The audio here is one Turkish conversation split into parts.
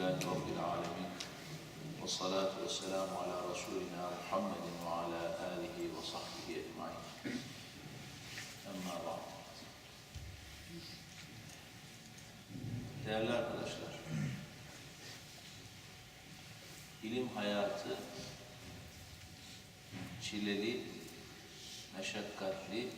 Elhamdülillahi Rabbil Alemin. Ve salatu ve selamu ala Resulina Muhammedin ve ala alihi ve sahbihi ecmain. Emma ba'd. Değerli arkadaşlar, ilim hayatı çileli, meşakkatli,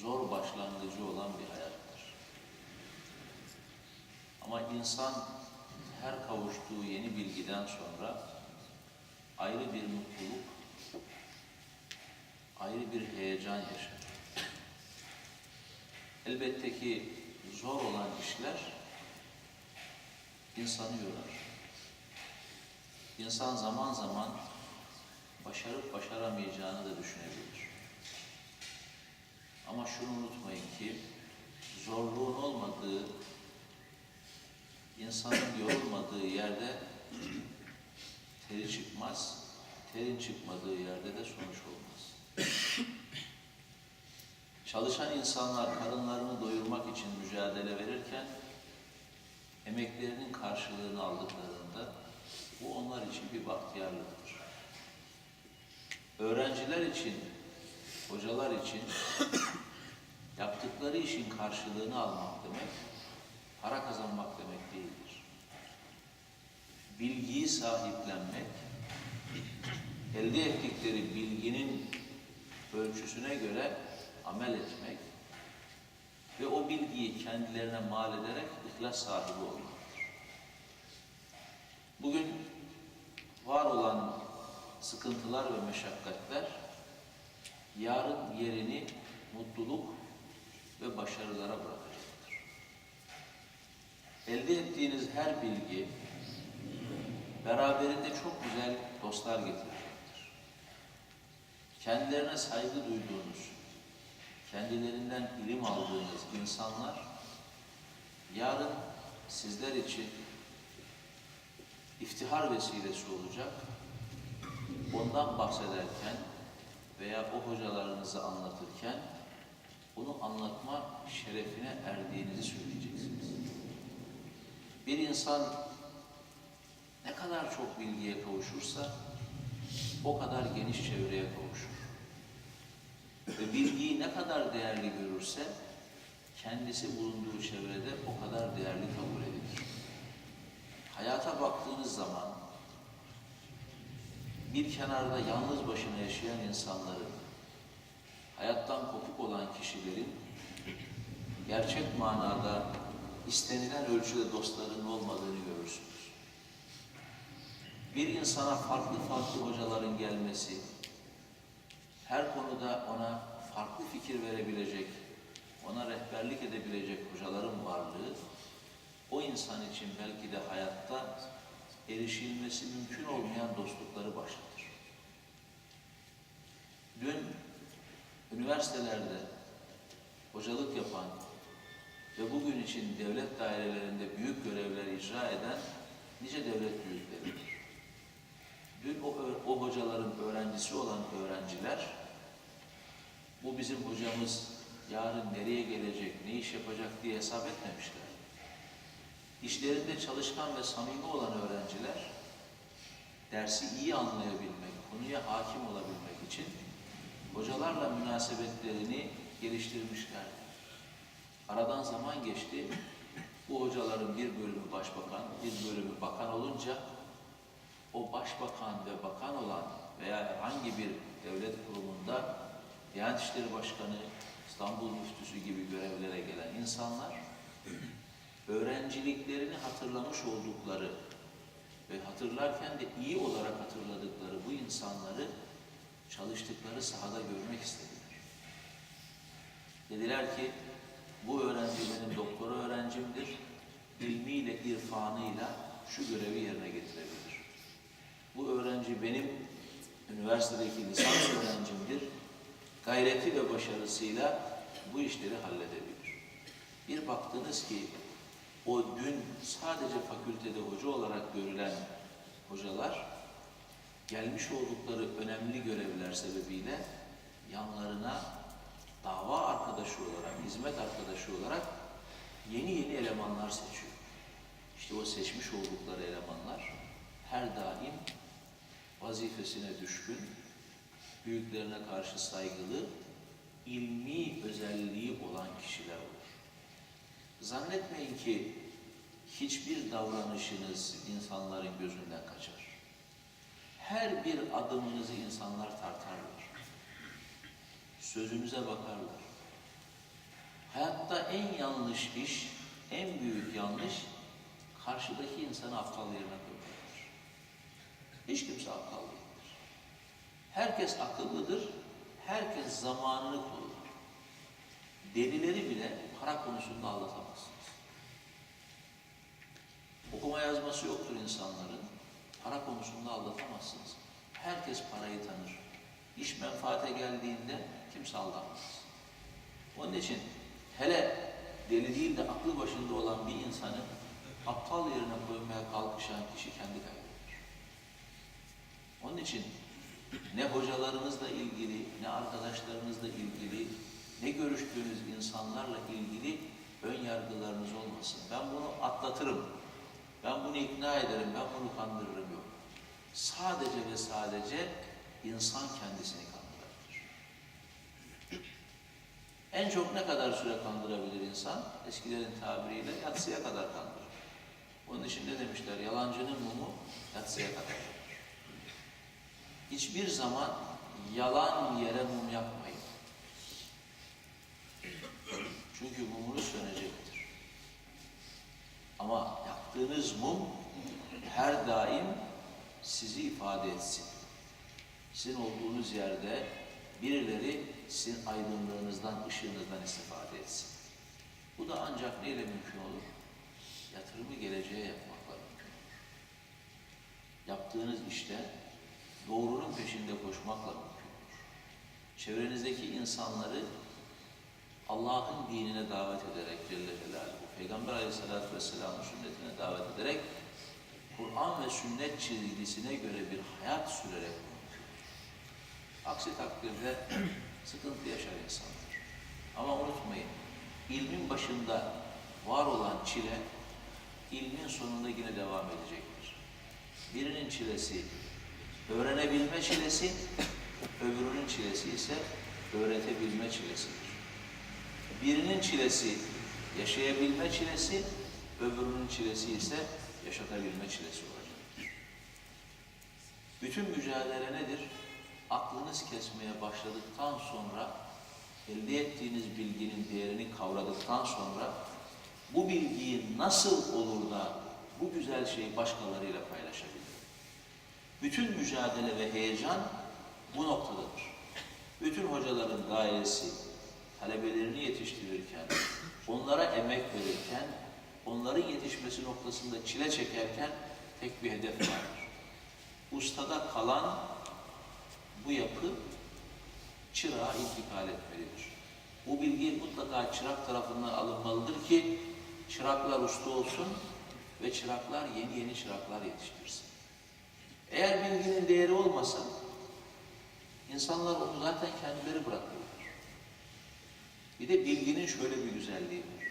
zor başlangıcı olan bir hayat. Ama insan her kavuştuğu yeni bilgiden sonra ayrı bir mutluluk, ayrı bir heyecan yaşar. Elbette ki zor olan işler insanı yorar. İnsan zaman zaman başarıp başaramayacağını da düşünebilir. Ama şunu unutmayın ki zorluğun olmadığı, insanın yorulmadığı yerde teri çıkmaz, terin çıkmadığı yerde de sonuç olmaz. Çalışan insanlar karınlarını doyurmak için mücadele verirken emeklerinin karşılığını aldıklarında bu onlar için bir bahtiyarlıktır. Öğrenciler için, hocalar için yaptıkları işin karşılığını almak demek, para kazanmak demek değildir. Bilgiyi sahiplenmek, elde ettikleri bilginin ölçüsüne göre amel etmek ve o bilgiyi kendilerine mal ederek ihlas sahibi olmaktır. Bugün var olan sıkıntılar ve meşakkatler yarın yerini mutluluk ve başarılara bırakacaktır. Elde ettiğiniz her bilgi beraberinde çok güzel dostlar getirecektir. Kendilerine saygı duyduğunuz, kendilerinden ilim aldığınız insanlar yarın sizler için iftihar vesilesi olacak. Ondan bahsederken veya o hocalarınızı anlatırken onu anlatma şerefine erdiğinizi söyleyeceksiniz. İnsan ne kadar çok bilgiye kavuşursa o kadar geniş çevreye kavuşur. Ve bilgiyi ne kadar değerli görürse kendisi bulunduğu çevrede o kadar değerli kabul edilir. Hayata baktığınız zaman bir kenarda yalnız başına yaşayan insanların, hayattan kopuk olan kişilerin gerçek manada istenilen ölçüde dostlarının olmadığını görürsünüz. Bir insana farklı farklı hocaların gelmesi, her konuda ona farklı fikir verebilecek, ona rehberlik edebilecek hocaların varlığı, o insan için belki de hayatta erişilmesi mümkün olmayan dostlukları başlatır. Dün üniversitelerde hocalık yapan ve bugün için devlet dairelerinde büyük görevler icra eden nice devlet büyükleridir. Dün o, o hocaların öğrencisi olan öğrenciler, bu bizim hocamız yarın nereye gelecek, ne iş yapacak diye hesap etmemişler. İşlerinde çalışkan ve samimi olan öğrenciler, dersi iyi anlayabilmek, konuya hakim olabilmek için hocalarla münasebetlerini geliştirmişlerdi. Aradan zaman geçti, bu hocaların bir bölümü başbakan, bir bölümü bakan olunca o başbakan ve bakan olan veya herhangi bir devlet kurumunda Diyanet İşleri Başkanı, İstanbul Müftüsü gibi görevlere gelen insanlar öğrenciliklerini hatırlamış oldukları ve hatırlarken de iyi olarak hatırladıkları bu insanları çalıştıkları sahada görmek istediler. Dediler ki bu öğrenci benim doktora öğrencimdir, ilmiyle, irfanıyla şu görevi yerine getirebilir. Bu öğrenci benim üniversitedeki lisans öğrencimdir. Gayreti ve başarısıyla bu işleri halledebilir. Bir baktınız ki o dün sadece fakültede hoca olarak görülen hocalar gelmiş oldukları önemli görevler sebebiyle yanlarına dava arkadaşı olarak, hizmet arkadaşı olarak yeni yeni elemanlar seçiyor. işte o seçmiş oldukları elemanlar her daim vazifesine düşkün, büyüklerine karşı saygılı, ilmi özelliği olan kişiler olur. Zannetmeyin ki hiçbir davranışınız insanların gözünden kaçar. Her bir adımınızı insanlar tartarlar. Sözünüze bakarlar. Hayatta en yanlış iş, en büyük yanlış karşıdaki insanı aptal yerine koymaktır. Hiç kimse aptal değildir. Herkes akıllıdır, herkes zamanını korur. Delileri bile para konusunda aldatamazsınız. Okuma yazması yoktur insanların. Para konusunda aldatamazsınız. Herkes parayı tanır. İş menfaate geldiğinde kimse aldanmaz. Onun için hele deli değil de aklı başında olan bir insanı aptal yerine koymaya kalkışan kişi kendi kaybeder. Onun için ne hocalarınızla ilgili, ne arkadaşlarınızla ilgili, ne görüştüğünüz insanlarla ilgili ön yargılarınız olmasın. Ben bunu atlatırım, ben bunu ikna ederim, ben bunu kandırırım yok. Sadece ve sadece insan kendisini kandırabilir. En çok ne kadar süre kandırabilir insan? Eskilerin tabiriyle yatsıya kadar kandırır. Onun için ne demişler? Yalancının mumu yatsıya kadar. Hiçbir zaman yalan yere mum yakmayın. Çünkü mumunuz sönecektir. Ama yaktığınız mum her daim sizi ifade etsin. Sizin olduğunuz yerde birileri sizin aydınlığınızdan, ışığınızdan istifade etsin. Bu da ancak neyle mümkün olur? Yatırımı geleceğe yapmakla mümkün olur. Yaptığınız işte doğrunun peşinde koşmakla mümkün olur. Çevrenizdeki insanları Allah'ın dinine davet ederek Celle Celaluhu, Peygamber Aleyhisselatü Vesselam'ın sünnetine davet ederek Kur'an ve sünnet çizgisine göre bir hayat sürerek. Aksi takdirde sıkıntı yaşar insanlar. Ama unutmayın, ilmin başında var olan çile, ilmin sonunda yine devam edecektir. Birinin çilesi öğrenebilme çilesi, öbürünün çilesi ise öğretebilme çilesidir. Birinin çilesi yaşayabilme çilesi, öbürünün çilesi ise yaşatabilme çilesi olacaktır. Bütün mücadele nedir? Aklınız kesmeye başladıktan sonra, elde ettiğiniz bilginin değerini kavradıktan sonra, bu bilgiyi nasıl olur da bu güzel şeyi başkalarıyla paylaşabilir? Bütün mücadele ve heyecan bu noktadadır. Bütün hocaların gayesi, talebelerini yetiştirirken, onlara emek verirken, onların yetişmesi noktasında çile çekerken tek bir hedef vardır. Ustada kalan bu yapı çırağa intikal etmelidir. Bu bilgi mutlaka çırak tarafından alınmalıdır ki çıraklar usta olsun ve çıraklar yeni yeni çıraklar yetiştirsin. Eğer bilginin değeri olmasa insanlar onu zaten kendileri bırakırlar. Bir de bilginin şöyle bir güzelliği var.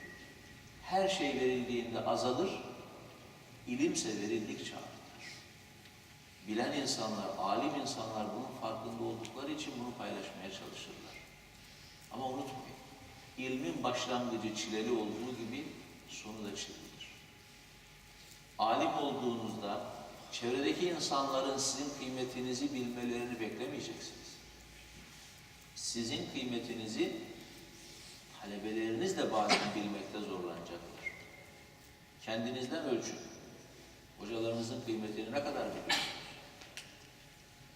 Her şey verildiğinde azalır, ilimse verildikçe artar. Bilen insanlar, alim insanlar bunun farkında oldukları için bunu paylaşmaya çalışırlar. Ama unutmayın, ilmin başlangıcı çileli olduğu gibi sonu da çilelidir. Alim olduğunuzda çevredeki insanların sizin kıymetinizi bilmelerini beklemeyeceksiniz. Sizin kıymetinizi talebeleriniz de bazen bilmekte zorlanacaklar. Kendinizden ölçün. Hocalarınızın kıymetini ne kadar biliyorsunuz?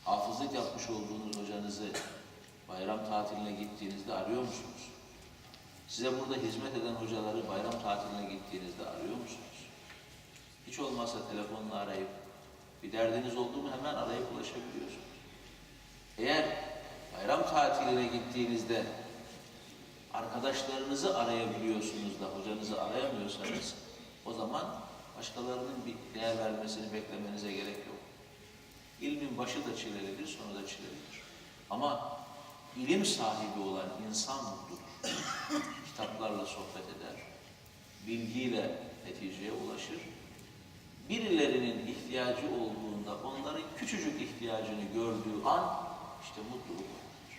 Hafızlık yapmış olduğunuz hocanızı bayram tatiline gittiğinizde arıyor musunuz? Size burada hizmet eden hocaları bayram tatiline gittiğinizde arıyor musunuz? Hiç olmazsa telefonla arayıp bir derdiniz oldu mu hemen arayıp ulaşabiliyorsunuz. Eğer bayram tatiline gittiğinizde arkadaşlarınızı arayabiliyorsunuz da hocanızı arayamıyorsanız o zaman başkalarının bir değer vermesini beklemenize gerek yok. İlmin başı da çilelidir, sonu da çilelidir. Ama ilim sahibi olan insan mutludur. Kitaplarla sohbet eder, bilgiyle neticeye ulaşır birilerinin ihtiyacı olduğunda onların küçücük ihtiyacını gördüğü an işte mutluluk vardır.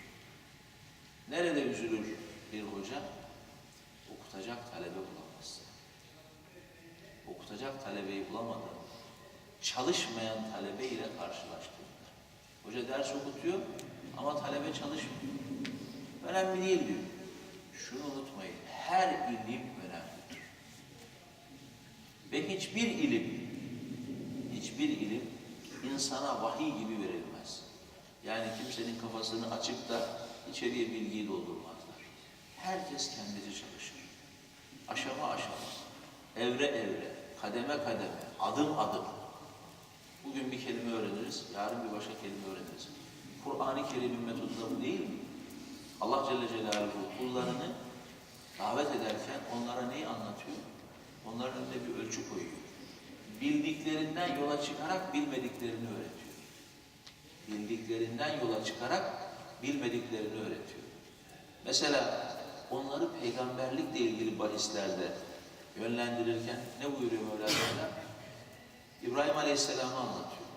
Nerede üzülür bir hoca? Okutacak talebe bulamaz. Okutacak talebeyi bulamadı. Çalışmayan talebe ile karşılaştığında. Hoca ders okutuyor ama talebe çalışmıyor. Önemli değil diyor. Şunu unutmayın. Her ilim önemlidir. Ve hiçbir ilim, hiçbir ilim insana vahiy gibi verilmez. Yani kimsenin kafasını açıp da içeriye bilgiyi doldurmazlar. Herkes kendisi çalışır. Aşama aşama, evre evre, kademe kademe, adım adım. Bugün bir kelime öğreniriz, yarın bir başka kelime öğreniriz. Kur'an-ı Kerim'in metodu bu değil mi? Allah Celle Celaluhu kullarını davet ederken onlara neyi anlatıyor? Onların önünde bir ölçü koyuyor. Bildiklerinden yola çıkarak bilmediklerini öğretiyor. Bildiklerinden yola çıkarak bilmediklerini öğretiyor. Mesela onları peygamberlikle ilgili bahislerde yönlendirirken ne buyuruyor Mevlana? İbrahim Aleyhisselam'ı anlatıyor.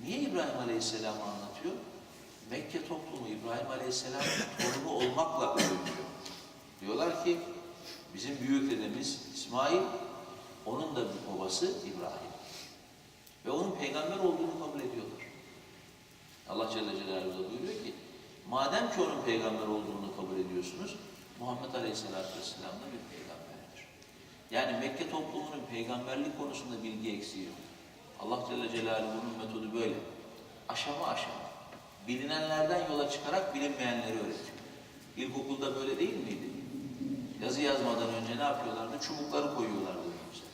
Niye İbrahim Aleyhisselam'ı anlatıyor? Mekke toplumu İbrahim Aleyhisselam'ın torunu olmakla övünüyor. Diyorlar ki bizim büyük dedemiz İsmail, onun da bir babası İbrahim. Ve onun peygamber olduğunu kabul ediyorlar. Allah Celle Celaluhu da buyuruyor ki madem ki onun peygamber olduğunu kabul ediyorsunuz Muhammed Aleyhisselatü Vesselam da bir peygamberdir. Yani Mekke toplumunun peygamberlik konusunda bilgi eksiği yok. Allah Celle Celaluhu'nun metodu böyle. Aşama aşama. Bilinenlerden yola çıkarak bilinmeyenleri öğretiyor. İlkokulda böyle değil miydi? Yazı yazmadan önce ne yapıyorlardı? Çubukları koyuyorlardı önümüze.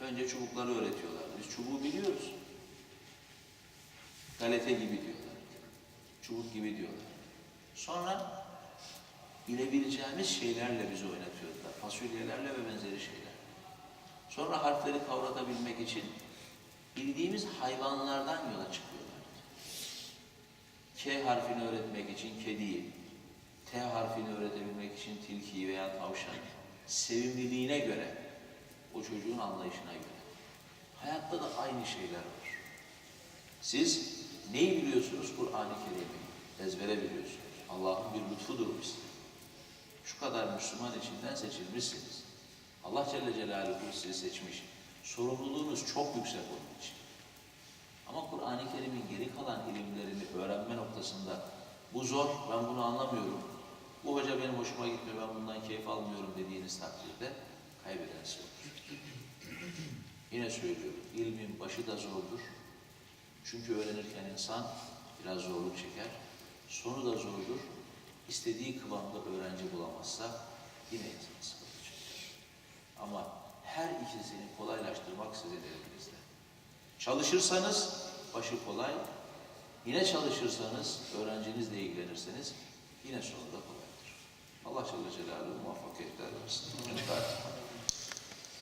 Önce çubukları öğretiyorlardı. Biz çubuğu biliyoruz. Galete gibi diyorlar. Çubuk gibi diyorlar. Sonra bilebileceğimiz şeylerle bizi oynatıyorlar. Fasulyelerle ve benzeri şeyler. Sonra harfleri kavratabilmek için bildiğimiz hayvanlardan yola çıkıyorlar. K harfini öğretmek için kediyi, T harfini öğretebilmek için tilkiyi veya tavşanı, sevimliliğine göre, o çocuğun anlayışına göre. Hayatta da aynı şeyler var. Siz neyi biliyorsunuz? Kur'an-ı Kerim'i ezbere biliyorsunuz. Allah'ın bir lütfudur. Şu kadar Müslüman içinden seçilmişsiniz. Allah Celle Celaluhu sizi seçmiş. Sorumluluğunuz çok yüksek onun için. Ama Kur'an-ı Kerim'in geri kalan ilimlerini öğrenme noktasında bu zor, ben bunu anlamıyorum. Bu hoca benim hoşuma gitmiyor, ben bundan keyif almıyorum dediğiniz takdirde kaybeden siz olur. Yine söylüyorum, ilmin başı da zordur. Çünkü öğrenirken insan biraz zorluk çeker. Sonu da zordur. İstediği kıvamda öğrenci bulamazsa yine sıkıntı çeker. Ama her ikisini kolaylaştırmak sizin elinizde. Çalışırsanız başı kolay, yine çalışırsanız, öğrencinizle ilgilenirseniz yine sonunda kolaydır. Allah Celle Celaluhu muvaffakiyetler versin.